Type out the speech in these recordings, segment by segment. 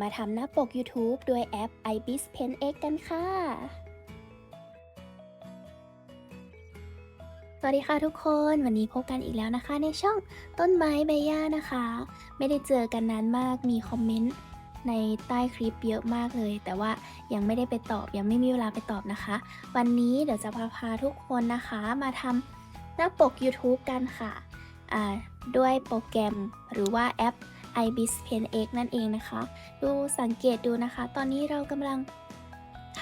มาทำหน้าปก YouTube ด้วยแอป ibis pen x กันค่ะ สวัสดีค่ะทุกคน วันนี้พบกันอีกแล้วนะคะ ในช่องต้นไม้ใบหญ้านะคะ ไม่ได้เจอกันนานมาก มีคอมเมนต์ในใต้คลิปเยอะมากเลย แต่ว่ายังไม่ได้ไปตอบ ยังไม่มีเวลาไปตอบนะคะ วันนี้เดี๋ยวจะพาพาทุกคนนะคะมาทำหน้าปก YouTube กันค่ะ ด้วยโปรแกรมหรือว่าแอป ibis pen x นั่นเองนะคะ ดูสังเกตดูนะคะ ตอนนี้เรากำลัง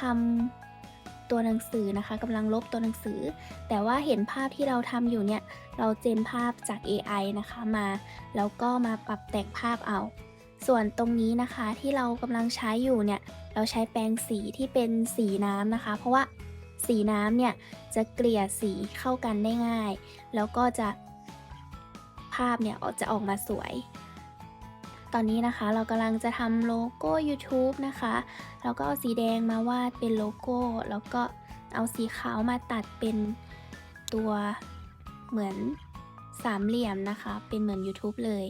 ทำตัวหนังสือนะคะกำลังลบตัวหนังสือ แต่ว่าเห็นภาพที่เราทำอยู่เนี่ย เราเจนภาพจาก AI นะคะมา แล้วก็มาปรับแต่งภาพเอา ส่วนตรงนี้นะคะที่เรากำลังใช้อยู่เนี่ย เราใช้แปรงสีที่เป็นสีน้ำนะคะ เพราะว่าสีน้ำเนี่ยจะเกลี่ยสีเข้ากันได้ง่าย แล้วก็จะภาพเนี่ยออกจะออกมาสวย ตอนนี้นะคะเรากำลังจะทำโลโก้ YouTube นะคะแล้วก็เอาสีแดงมาวาดเป็นโลโก้ แล้วก็เอาสีขาวมาตัดเป็นตัวเหมือนสามเหลี่ยมนะคะ เป็นเหมือน YouTube เลย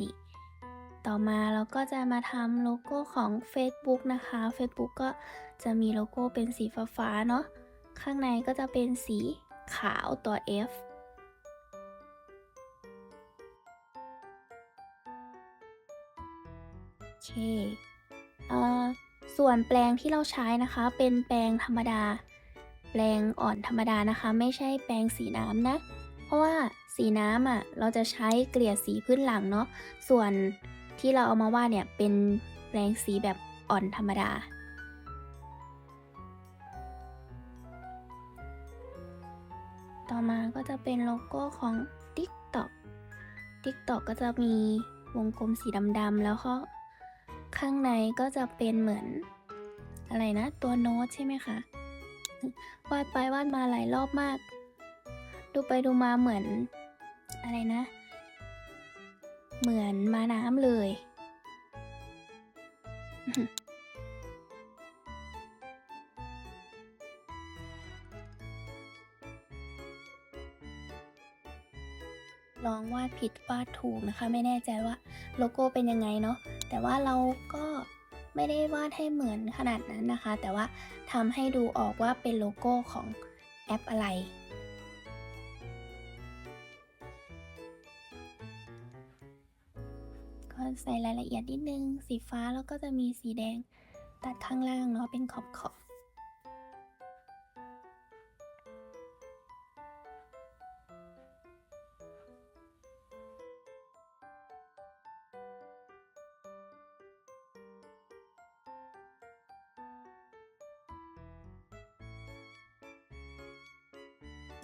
นี่ต่อมาเราก็จะมาทำโลโก้ของ Facebook นะคะ Facebook ก็จะมีโลโก้เป็นสีฟ้าๆเนาะข้างในก็จะเป็นสีขาวตัว F เคเอ่อส่วนแปลงที่เราใช้นะคะ เป็นแปลงธรรมดา แปลงอ่อนธรรมดานะคะ ไม่ใช่แปลงสีน้ำนะ เพราะว่าสีน้ำอะเราจะใช้เกลี่ยสีพื้นหลังเนาะส่วนที่เราเอามาวาดเนี่ยเป็นแปลงสีแบบอ่อนธรรมดาต่อมาก็จะเป็นโลโก้ของ TikTok TikTok ก็จะมีวงกลมสีดำๆแล้วก็ ข้างในก็จะเป็นเหมือน อะไรนะ ตัวโน้ตใช่ไหมคะ วาดไปวาดมาหลายรอบมาก ดูไปดูมาเหมือน อะไรนะ เหมือนมาน้ำเลย ลองวาดผิดวาดถูกนะคะ ไม่แน่ใจว่าโลโก้เป็นยังไงเนาะแต่ว่าเราก็ไม่ได้วาดให้เหมือนขนาดนั้นนะคะ แต่ว่าทำให้ดูออกว่าเป็นโลโก้ของแอปอะไร ก็ใส่รายละเอียดนิดนึง สีฟ้าแล้วก็จะมีสีแดงตัดข้างล่างเนาะเป็นขอบขอบ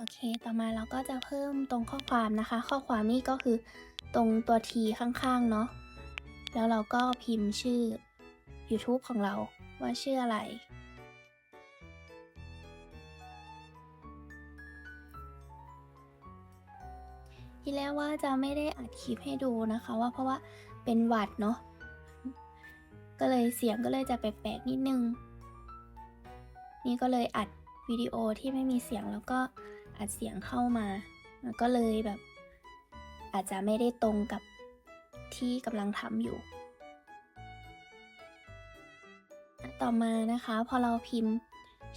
โอเค ต่อมาเราก็จะเพิ่มตรงข้อความนะคะ ข้อความนี่ก็คือตรงตัว T ข้างๆ เนาะ แล้วเราก็พิมพ์ชื่อ YouTube ของเราว่าชื่ออะไร ที่แรกว่าจะไม่ได้อัดคลิปให้ดูนะคะว่าเพราะว่าเป็นหวัดเนาะ ก็เลยเสียงก็เลยจะแปลกๆนิดนึง นี่ก็เลยอัดวิดีโอที่ไม่มีเสียงแล้วก็ อัดเสียงเข้ามามันก็เลยแบบ อาจจะไม่ได้ตรงกับที่กำลังทำอยู่ ต่อมานะคะ พอเราพิมพ์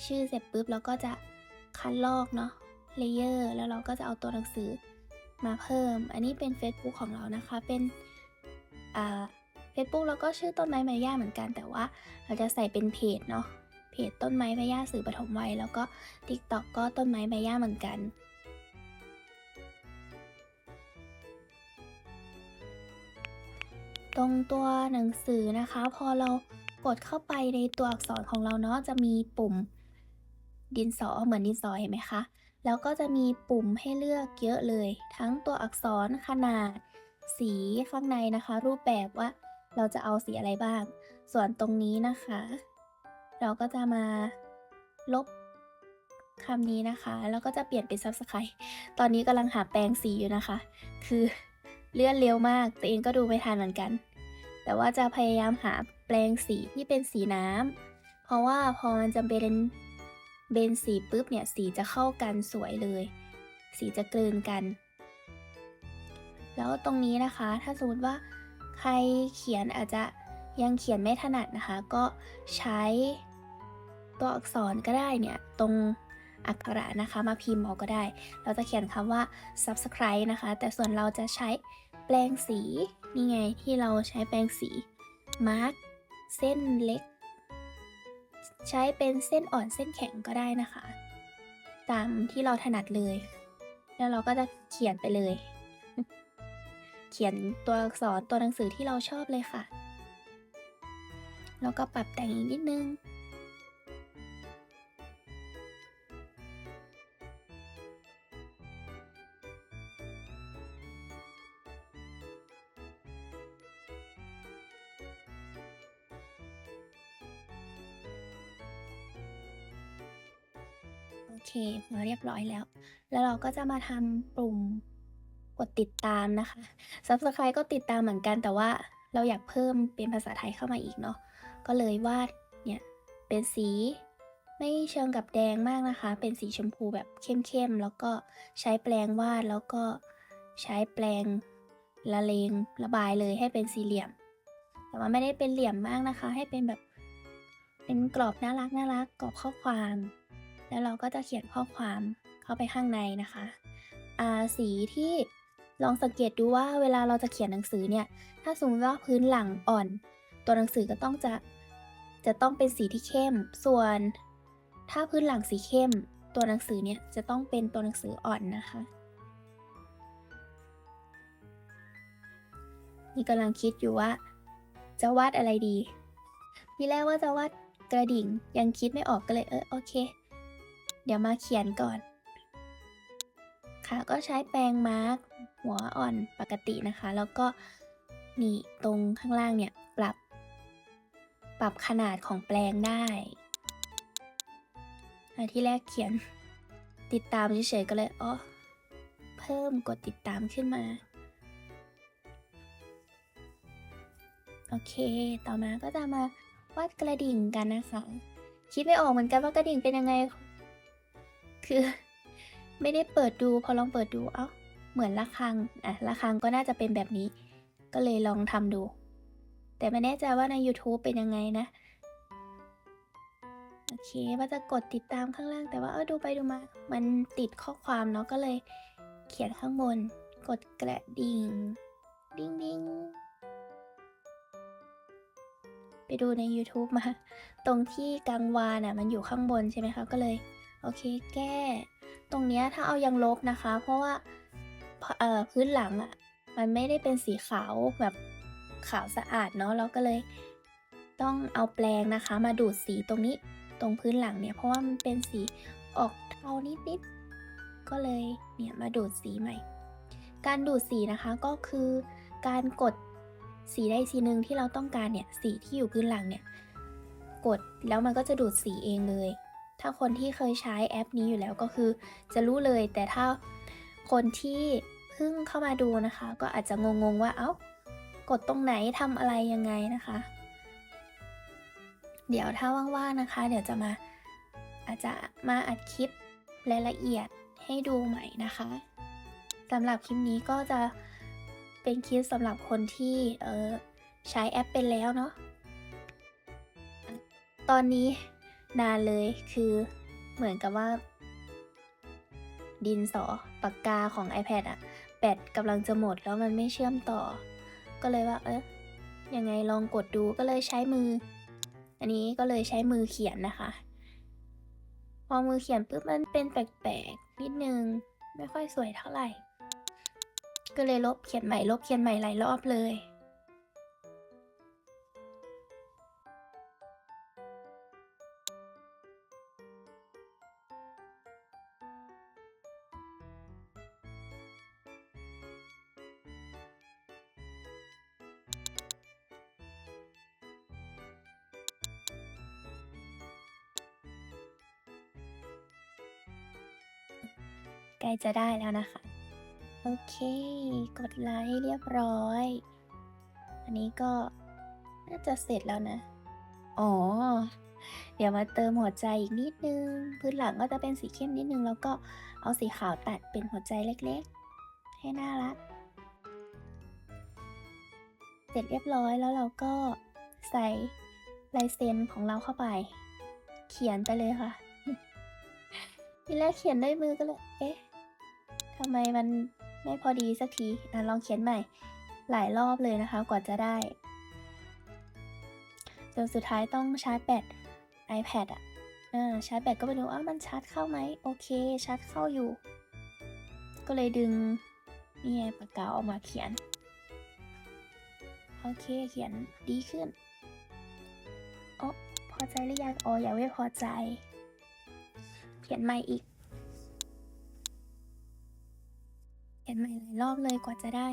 ชื่อเสร็จปุ๊บเราก็จะคัดลอกเนาะเลเยอร์แล้วเราก็จะเอาตัวหนังสือมาเพิ่ม อันนี้เป็น Facebook ของเรานะคะ เป็นอ่า Facebook แล้วก็ชื่อต้นไม้ใบหญ้าเหมือนกัน แต่ว่าเราจะใส่เป็นเพจเนาะ เพจต้นไม้ใบหญ้าสื่อปฐมวัย แล้วก็ TikTok ก็ต้นไม้ใบหญ้าเหมือนกัน ตรงตัวหนังสือนะคะ พอเรากดเข้าไปในตัวอักษรของเราเนาะจะมีปุ่มดินสอเหมือนดินสอเห็นไหมคะแล้วก็จะมีปุ่มให้เลือกเยอะเลย ทั้งตัวอักษรขนาด สีข้างในนะคะ รูปแบบว่าเราจะเอาสีอะไรบ้าง ส่วนตรงนี้นะคะ เราก็จะมาลบคำนี้นะคะ แล้วก็จะเปลี่ยนเป็น Subscribe ตอนนี้กำลังหาแปรงสีอยู่นะคะ คือเลื่อนเร็วมากตัวเองก็ดูไม่ทันเหมือนกัน แต่ว่าจะพยายามหาแปรงสีที่เป็นสีน้ำเพราะว่าพอมันจะเป็นเบนสีปุ๊บเนี่ยสีจะเข้ากันสวยเลย สีจะกลืนกัน แล้วตรงนี้นะคะถ้าสมมติว่าใครเขียนอาจจะ ยังเขียนไม่ถนัดนะคะ ก็ใช้ตัวอักษรก็ได้เนี่ย ตรงอักขระนะคะ มาพิมพ์เอาก็ได้ เราจะเขียนคำว่า subscribe นะคะ แต่ส่วนเราจะใช้แปรงสี นี่ไงที่เราใช้แปรงสีมาร์กเส้นเล็ก ใช้เป็นเส้นอ่อนเส้นแข็งก็ได้นะคะ ตามที่เราถนัดเลย แล้วเราก็จะเขียนไปเลย เขียนตัวอักษรตัวหนังสือที่เราชอบเลยค่ะ แล้วก็ปรับแต่งอีกนิดนึง โอเค มาเรียบร้อยแล้ว แล้วเราก็จะมาทำปุ่มกดติดตามนะคะ Subscribe ก็ติดตามเหมือนกันแต่ว่า เราอยากเพิ่มเป็นภาษาไทยเข้ามาอีกเนาะก็เลยวาดเนี่ยเป็นสีไม่เชิงกับแดงมากนะคะ เป็นสีชมพูแบบเข้มๆแล้วก็ใช้แปรงวาดแล้วก็ใช้แปรงละเลงระบายเลยให้เป็นสี่เหลี่ยม แต่ว่าไม่ได้เป็นเหลี่ยมมากนะคะ ให้เป็นแบบเป็นกรอบน่ารักน่ารักกรอบข้อความ แล้วเราก็จะเขียนข้อความเข้าไปข้างในนะคะอ่าสีที่ ลองสังเกตดูว่าเวลาเราจะเขียนหนังสือเนี่ย ถ้าสมมติว่าพื้นหลังอ่อน ตัวหนังสือก็ต้องจะ จะต้องเป็นสีที่เข้ม ส่วน ถ้าพื้นหลังสีเข้ม ตัวหนังสือเนี่ยจะต้องเป็นตัวหนังสืออ่อนนะคะ นี่กำลังคิดอยู่ว่า จะวาดอะไรดีทีแรกว่าจะวาดกระดิ่งยังคิดไม่ออกก็เลยเออโอเค เดี๋ยวมาเขียนก่อน ค่ะก็ใช้แปรงมาร์ก หัวอ่อนปกตินะคะ แล้วก็นี่ตรงข้างล่างเนี่ยปรับ ปรับขนาดของแปรงได้ที่แรกเขียนติดตามเฉยๆก็เลยอ๋อเพิ่มกดติดตามขึ้นมา โอเค ต่อมาก็จะมาวาดกระดิ่งกันนะคะ คิดไม่ออกเหมือนกันว่ากระดิ่งเป็นยังไง คือ ไม่ได้เปิดดูพอลองเปิดดูเอ้า เหมือนระฆังอะระฆังก็น่าจะเป็นแบบนี้ ก็เลยลองทำดู แต่ไม่แน่ใจว่าใน YouTube เป็นยังไงนะ โอเคว่าจะกดติดตามข้างล่าง แต่ว่าเออดูไปดูมา มันติดข้อความเนาะก็เลยเขียนข้างบน กดกระดิ่ง ดิ้งดิ้งไปดูใน YouTube มา ตรงที่กังวานอะมันอยู่ข้างบนใช่ไหมคะ ก็เลย โอเคแก้ ตรงเนี้ยถ้าเอายังลบนะคะ เพราะว่า เอ่อพื้นหลังอะ มันไม่ได้เป็นสีขาวแบบขาวสะอาดเนาะเราก็เลยต้องเอาแปรงนะคะ มาดูดสีตรงนี้ตรงพื้นหลังเนี่ยเพราะว่ามันเป็นสีออกเทานิดๆก็เลยเนี่ยมาดูดสีใหม่ การดูดสีนะคะก็คือการกดสีใดสีหนึ่งที่เราต้องการเนี่ยสีที่อยู่พื้นหลังเนี่ยกดแล้วมันก็จะดูดสีเองเลย ถ้าคนที่เคยใช้แอปนี้อยู่แล้วก็คือจะรู้เลยแต่ถ้าคนที่ เพิ่งเข้ามาดูนะคะ ก็อาจจะงงๆว่าเอา้ากดตรงไหนทำอะไรยังไงนะคะ เดี๋ยวถ้าว่างๆนะคะ เดี๋ยวจะมาอาจจะมาอัดคลิปรายละเอียดให้ดูใหม่นะคะสำหรับคลิปนี้ก็จะเป็นคลิปสำหรับคนที่เออใช้แอปเป็นแล้วเนาะตอนนี้นานเลยคือเหมือนกับว่า ดินสอปากกาของ iPad อะ แบตกำลังจะหมดแล้วมันไม่เชื่อมต่อ ก็เลยว่า เอ๊ะยังไงลองกดดูก็เลยใช้มือ อันนี้ก็เลยใช้มือเขียนนะคะ พอมือเขียนปุ๊บมันเป็นแปลกๆนิดนึงไม่ค่อยสวยเท่าไหร่ ก็เลยลบเขียนใหม่ลบเขียนใหม่หลายรอบเลย ใกล้จะได้แล้วนะคะ โอเค กดไลค์เรียบร้อย อันนี้ก็น่าจะเสร็จแล้วนะ อ๋อ เดี๋ยวมาเติมหัวใจอีกนิดนึง พื้นหลังก็จะเป็นสีเข้มนิดนึง แล้วก็เอาสีขาวตัดเป็นหัวใจเล็กๆ ให้น่ารัก เสร็จเรียบร้อยแล้วเราก็ใส่ลายเซ็นของเราเข้าไป เขียนไปเลยค่ะทีแรกเขียนด้วยมือก็เลย เอ๊ะ ทำไมมันไม่พอดีสักทีอะลองเขียนใหม่ หลายรอบเลยนะคะ กว่าจะได้ จนสุดท้ายต้องชาร์จแบต iPad อะชาร์จแบตก็ไปดูอ้าวมันชาร์จเข้าไหมโอเคชาร์จเข้าอยู่ ก็เลยดึงนี่ไงปากกาออกมาเขียน โอเคเขียนดีขึ้นโอ๋อพอใจหรือยังอ๋ออย่าไม่พอใจ เขียนใหม่อีก เขียนใหม่หลายรอบเลยกว่าจะได้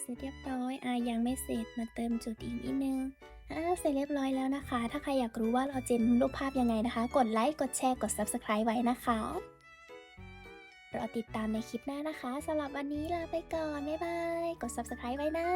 เสร็จเรียบร้อยอะยังไม่เสร็จมาเติมจุดอีกนิดนึง อ่าเสร็จเรียบร้อยแล้วนะคะ ถ้าใครอยากรู้ว่าเราเจนรูปภาพยังไงนะคะ กดไลค์กดแชร์กด Subscribe ไว้นะคะรอติดตามในคลิปหน้านะคะสำหรับวันนี้ลาไปก่อน บ๊ายบาย กด Subscribe ไว้นะ